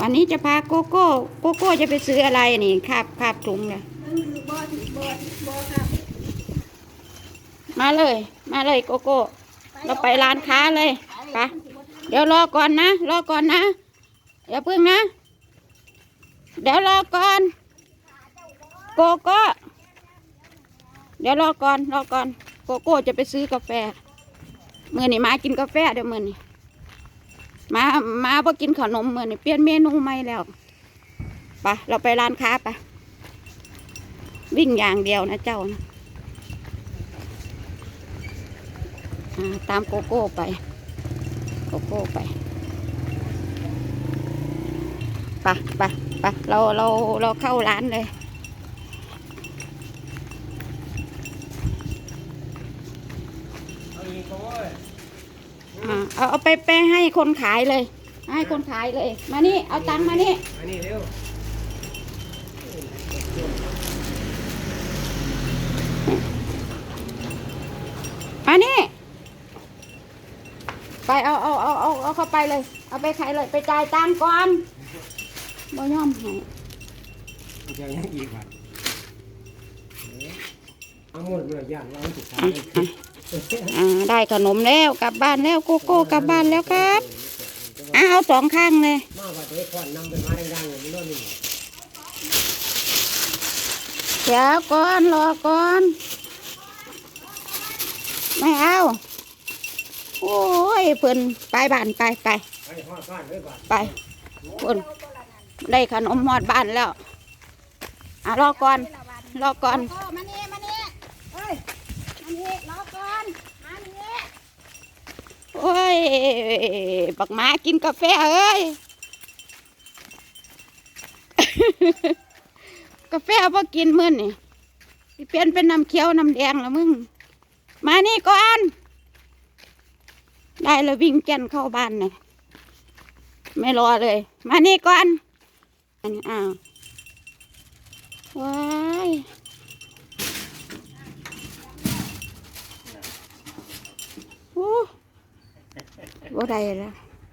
วันนี้จะพาโกโก้โกโก้จะไปซื้ออะไรนี่คาบคาบถุงเลยมาเลย มาเลยโกโก้ เราไปร้านค้าเลยไปเดี๋ยวรอก่อนนะ รอก่อนนะอย่าเพิ่งนะ เดี๋ยวรอก่อน โกโก้ เดี๋ยวรอก่อนรอก่อน โกโก้จะไปซื้อกาแฟเมื่อนี่มากินกาแฟเดี๋ยวเมื่อนี่ มามาพอกินขนมเหมือนเปลี่ยนเมนูใหม่แล้วไปเราไปร้านค้าไปวิ่งอย่างเดียวนะเจ้านะตามโกโก้ไป โกโก้ไปไปะปะปะเราเราเราเข้าร้านเลย เอาอีกโอ้ย อ่า เอาเอาไปไปให้คนขายเลย ให้คนขายเลย มานี่ เอาตังค์มานี่อันนี้เร็วมานี่ ไปเอาเอาเอาเอาเอาเข้าไปเลย เอาไปขายเลย ไปจ่ายตังค์ก่อนบ่ยอมให้เอาเดี๋ยวยังอีกว่ะเอาหมดเลยอย่างเราสุดท้าย อ่าได้ขนมแล้วกลับบ้านแล้วโกโก้กลับบ้านแล้วครับอ้าเอาสองข้างเลยมาว่าเด็กควันนำเป็นไม้ดังๆอย่างนี้โน่นนี่เดี๋ยวก่อนรอก่อน ไม่เอา โอ้ยเพิ่นไปบ้านไปไปไปทอดก้านไว้ก่อนไปเพิ่นได้ขนมหอดบ้านแล้วอะรอก่อนรอก่อน พ่อมานี่มานี่เอ้ยมานี่รอก่อนมานี่ โอ้ย บักหมากินกาแฟเอ้ย กาแฟพอกินมื้อนี่เปลี่ยนเป็นน้ำเขียวน้ำแดงแล้วมึง มานี่ก่อน ได้แล้ววิ่งแก่นเข้าบ้านเลยไม่รอเลย มานี่ก่อนอันนี้อ้าวว้ายโอ้ บ่ได้แล้ว